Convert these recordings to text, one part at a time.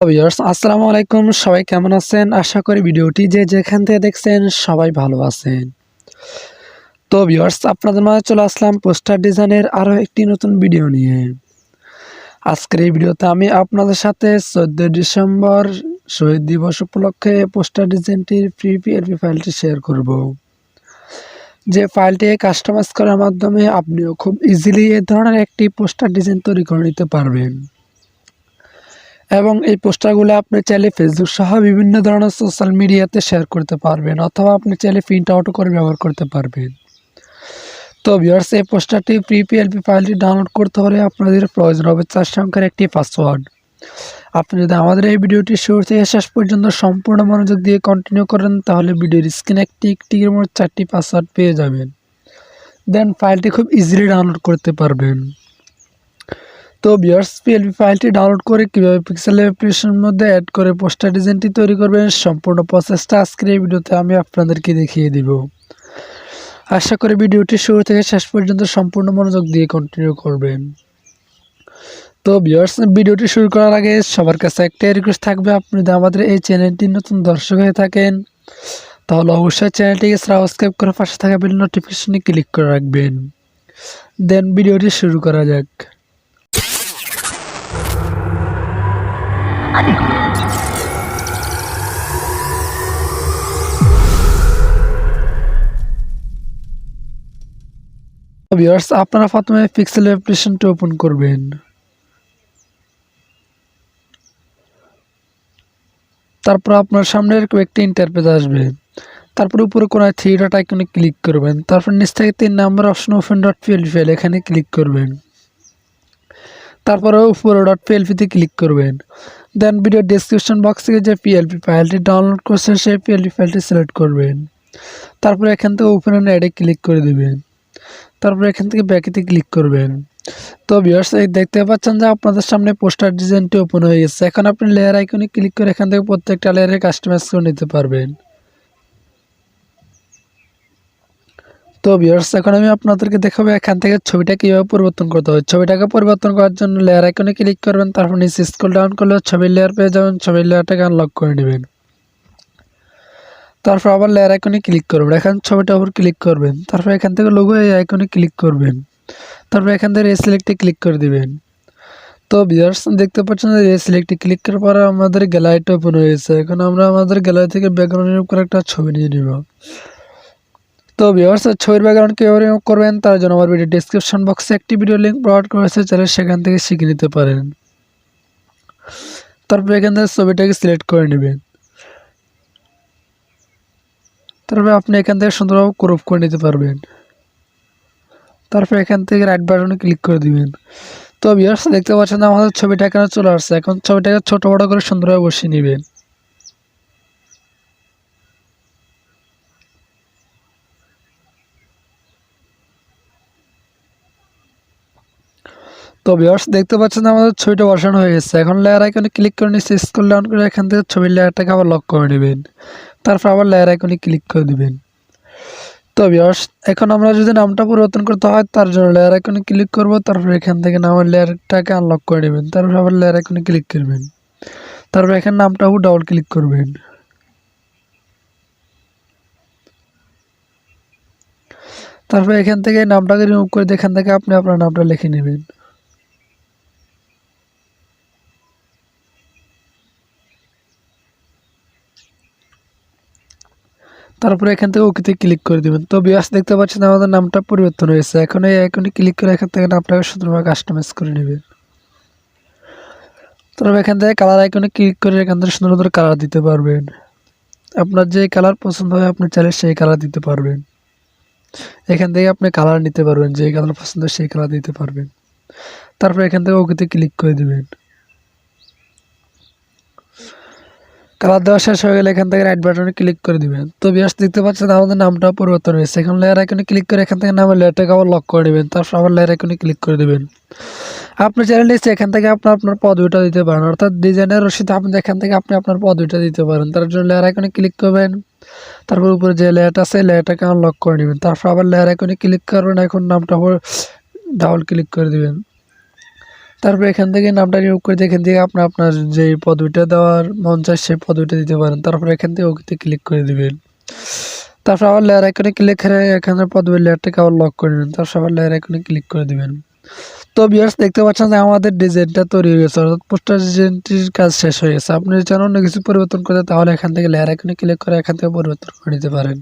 আসসালামু আলাইকুম, সবাই কেমন আছেন? আশা করি ভিডিওটি যে যেখান থেকে দেখছেন সবাই ভালো আছেন। তো ভিউয়ার্স আপনাদের মাঝে চলে আসলাম পোস্টার ডিজাইনের আরও একটি নতুন ভিডিও নিয়ে। আজকের এই ভিডিওতে আমি আপনাদের সাথে চোদ্দ ডিসেম্বর শহীদ দিবস উপলক্ষে পোস্টার ডিজাইনটির ফ্রি পিএলপি ফাইলটি শেয়ার করব। যে ফাইলটি কাস্টমাইজ করার মাধ্যমে আপনিও খুব ইজিলি এ ধরনের একটি পোস্টার ডিজাইন তৈরি করে নিতে পারবেন। এবং এই পোস্টারগুলো আপনি চাইলে ফেসবুক সহ বিভিন্ন ধরনের সোশ্যাল মিডিয়াতে শেয়ার করতে পারবেন অথবা আপনি চাইলে প্রিন্ট আউট করে ব্যবহার করতে পারবেন। তো ভিউয়ার্স এই পোস্টারটি প্রি পিএলপি ফাইলটি ডাউনলোড করতে হলে আপনাদের প্রয়োজন হবে চার সংখ্যার একটি পাসওয়ার্ড আপনি যদি আমাদের এই ভিডিওটি শুরু থেকে শেষ পর্যন্ত সম্পূর্ণ মনোযোগ দিয়ে কন্টিনিউ করেন, তাহলে ভিডিওর স্ক্রিনে একটি টিকের মোট চারটি পাসওয়ার্ড পেয়ে যাবেন। দেন ফাইলটি খুব ইজিলি ডাউনলোড করতে পারবেন। তো বিয়ার্স পিএলপি ফাইলটি ডাউনলোড করে কীভাবে পিক্সেল অ্যাপ্লিকেশনের মধ্যে অ্যাড করে পোস্টার ডিজাইনটি তৈরি করবেন, সম্পূর্ণ প্রসেসটা আজকের এই ভিডিওতে আমি আপনাদেরকে দেখিয়ে দিব। আশা করি ভিডিওটি শুরু থেকে শেষ পর্যন্ত সম্পূর্ণ মনোযোগ দিয়ে কন্টিনিউ করবেন। তো বিয়ার্স ভিডিওটি শুরু করার আগে সবার কাছে একটাই রিকোয়েস্ট থাকবে, আপনি যদি আমাদের এই চ্যানেলটি নতুন দর্শক হয়ে থাকেন, তাহলে অবশ্যই চ্যানেলটিকে সাবস্ক্রাইব করে পাশে থাকা বেল নোটিফিকেশনে ক্লিক করে রাখবেন। দেন ভিডিওটি শুরু করা যাক। ভিউয়ার্স আপনারা প্রথমে পিক্সেল অ্যাপ্লিকেশনটি ওপেন করবেন। তারপর আপনার সামনে এরকম একটি ইন্টারপেজ আসবে। তারপর উপরে কোনো থ্রি ডট আইকনে ক্লিক করবেন। তারপর নিচ থেকে তিন number option open dot PLP file এখানে ক্লিক করবেন। তারপরে উপরে ডট পিএলপিতে ক্লিক করবেন। দেন ভিডিও ডিসক্রিপশন বক্স থেকে যে পিএলপি ফাইলটি ডাউনলোড করছেন, সেই পিএলপি ফাইলটি সিলেক্ট করবেন। তারপরে এখান থেকে ওপেন অ্যাডে ক্লিক করে দিবেন। তারপর এখান থেকে ব্যাকেতে ক্লিক করবেন। তো ভিউয়ার্স এই দেখতে পাচ্ছেন যে আপনাদের সামনে পোস্টার ডিজাইনটি ওপেন হয়ে গেছে। এখন আপনি লেয়ার আইকনে ক্লিক করে এখান থেকে প্রত্যেকটা লেয়ারে কাস্টমাইজ করে নিতে পারবেন। তো ভিউয়ার্স এখন আমি আপনাদেরকে দেখাবো এখান থেকে ছবিটা কীভাবে পরিবর্তন করতে হবে ছবিটাকে পরিবর্তন করার জন্য লেয়ার আইকনে ক্লিক করবেন, তারপর নিচে স্কুল ডাউন করলে ছবির লেয়ার পেয়ে যাবেন, ছবির লেয়ারটাকে আনলক করে নেবেন। তারপর আবার লেয়ার আইকনে ক্লিক করবেন, এখান ছবিটা উপর ক্লিক করবেন, তারপর এখান থেকে লোগো এই আইকনে ক্লিক করবেন। তারপর এখান থেকে রেসিলেক্টে ক্লিক করে দিবেন। তো ভিউয়ার্স দেখতে পাচ্ছেন যে রেসিলেক্টে ক্লিক করার পরে আমাদের গ্যালারিটা ওপেন হয়েছে এখন আমরা আমাদের গ্যালারি থেকে ব্যাকগ্রাউন্ডের উপর একটা ছবি নিয়ে নিব। তো ভিউয়ার্স ছবির ব্যাকগ্রাউন্ড কীভাবে রিমুভ করবেন তার জন্য আমার ভিডিও ডিসক্রিপশন বক্সে একটি ভিডিও লিঙ্ক প্রোভাইড করেছে চাইলে সেখান থেকে শিখে নিতে পারেন। তারপর এখান থেকে ছবিটাকে সিলেক্ট করে নেবেন। তারপরে আপনি এখান থেকে সুন্দরভাবে ক্রপ করে নিতে পারবেন। তারপর এখান থেকে রাইট বাটনে ক্লিক করে দিবেন। তো ভিউয়ার্স দেখতে পাচ্ছেন আমাদের ছবিটা এখানে চলে আসছে। এখন ছবিটাকে ছোটো বড়ো করে সুন্দরভাবে বসিয়ে নেবেন। তো ভিউয়ার্স দেখতে পাচ্ছেন আমাদের ছবিটা বসানো হয়ে গেছে। এখন লেয়ার আইকনে ক্লিক করে নিচ্ছে স্কুল ডাউন করে এখান থেকে ছবির লেয়ারটাকে আবার লক করে নেবেন। তারপর আবার লেয়ার আইকনে ক্লিক করে দেবেন। তো ভিউয়ার্স এখন আমরা যদি নামটা পরিবর্তন করতে হয়, তার জন্য লেয়ার আইকনে ক্লিক করব, তারপর এখান থেকে নামের লেয়ারটাকে আনলক করে নেবেন। তারপর আবার লেয়ার আইকনে ক্লিক করবেন। তারপর এখানে নামটা ডাবল ক্লিক করবেন। তারপর এখান থেকে নামটাকে রিমুভ করে এখান থেকে আপনি আপনার নামটা লিখে নেবেন। তারপরে এখান থেকে ওকেতে ক্লিক করে দেবেন। তো বিয়াস দেখতে পাচ্ছেন আমাদের নামটা পরিবর্তন হয়েছে। এখন এই আইকনে ক্লিক করে এখান থেকে নামটাকে সুন্দরভাবে কাস্টমাইজ করে নেবেন। তারপর এখান থেকে কালার আইকনে ক্লিক করে এখান থেকে সুন্দর সুন্দর কালার দিতে পারবেন। আপনার যে কালার পছন্দ হয়, আপনি চাইলে সেই কালার দিতে পারবেন। এখান থেকে আপনি কালার নিতে পারবেন, যে কালার পছন্দ সেই কালার দিতে পারবেন। তারপর এখান থেকে ওকেতে ক্লিক করে দেবেন। কালার দেওয়া শেষ হয়ে গেলে এখান থেকে রাইট বাটনে ক্লিক করে দিবেন। তো বিয়াস দেখতে পাচ্ছেন আমাদের নামটা পরিবর্তন হয়েছে। এখন লেয়ার আইকনে ক্লিক করে এখান থেকে নামের লেয়ারটাকে আবার লক করে নেবেন তারপর আবার লেয়ার আইকনে ক্লিক করে দেবেন। আপনি চ্যানেল নিচ্ছে এখান থেকে আপনার আপনার পদবিটা দিতে পারেন। অর্থাৎ ডিজাইনের রসিদ আপনি এখান থেকে আপনি আপনার পদবিটা দিতে পারেন। তার জন্য লেয়ার আইকনে ক্লিক করবেন। তারপর উপরে যে লেয়ারটা আছে লেয়ারটাকে লক করে নেবেন। তারপর আবার লেয়ার আইকনে ক্লিক করবেন। এখন নামটা ডাবল ক্লিক করে দিবেন। তারপর এখান থেকে নামটা নিয়োগ করে এখান থেকে আপনার আপনার যে পদবিটা দেওয়ার মন চায় সেই পদবিটা দিতে পারেন। তারপর এখান থেকে ওকেতে ক্লিক করে দিবেন। তারপর আবার লেয়ার আইকনে ক্লিক করে এখানে পদবির লেয়ারটাকে আবার লক করে নেবেন। তারপর আবার লেয়ার আইকনে ক্লিক করে দিবেন। তো বিয়ার্স দেখতে পাচ্ছেন যে আমাদের ডিজাইনটা তৈরি হয়ে গেছে। অর্থাৎ পোস্টার ডিজাইনটির কাজ শেষ হয়ে গেছে। আপনি যদি চান অন্য কিছু পরিবর্তন করতে, তাহলে এখান থেকে লেয়ার আইকনে ক্লিক করে এখান থেকে পরিবর্তন করে নিতে পারেন।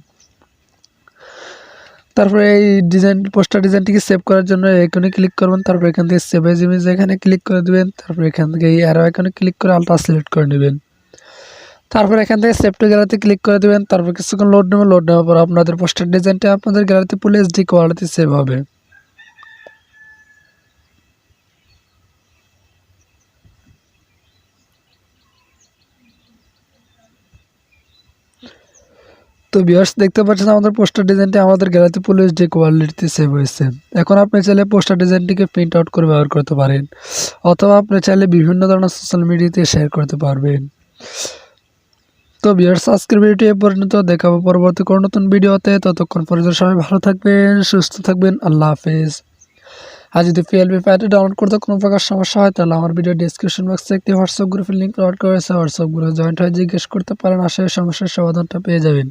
তারপরে এই ডিজাইন পোস্টার ডিজাইনটিকে সেভ করার জন্য এখানে ক্লিক করবেন, তারপর এখান থেকে সেভ এজ ইমেজ এখানে ক্লিক করে দেবেন, তারপর এখান থেকে এই অ্যারো এখানে ক্লিক করে আলট্রা সিলেক্ট করে নেবেন। তারপর এখান থেকে সেভ টু গ্যালারিতে ক্লিক করে দেবেন, তারপর কিছুক্ষণ লোড নেবেন লোড নেওয়ার পর আপনাদের পোস্টার ডিজাইনটা আপনাদের গ্যালারিতে পুলে এসডি কোয়ালিটি সেভ হবে। তো ভিউয়ার্স দেখতে পাচ্ছেন আমাদের পোস্টার ডিজাইনটি আমাদের গ্যালারিতে ফুল এইচডি কোয়ালিটিতে সেভ হয়েছে। এখন আপনি চাইলে পোস্টার ডিজাইনটিকে প্রিন্ট আউট করে ব্যবহার করতে পারেন, অথবা আপনি চাইলে বিভিন্ন ধরনের সোশ্যাল মিডিয়াতে শেয়ার করতে পারবেন। তো ভিউয়ার্স আজকের ভিডিওটি এ পর্যন্ত, দেখাবো পরবর্তী কোনো নতুন ভিডিওতে ততক্ষণ পর্যন্ত সবাই ভালো থাকবেন, সুস্থ থাকবেন, আল্লাহ হাফেজ। আর যদি পিএলবি ফাইলটি ডাউনলোড করতে কোনো প্রকার সমস্যা হয়, তাহলে আমার ভিডিও ডিসক্রিপশন বক্সে একটি হোয়াটসঅ্যাপ গ্রুপের লিঙ্ক প্রোভাইড করেছে হোয়াটসঅ্যাপ গ্রুপে জয়েন্ট হয়ে জিজ্ঞেস করতে পারেন, আশা সমস্যার সমাধানটা পেয়ে যাবেন।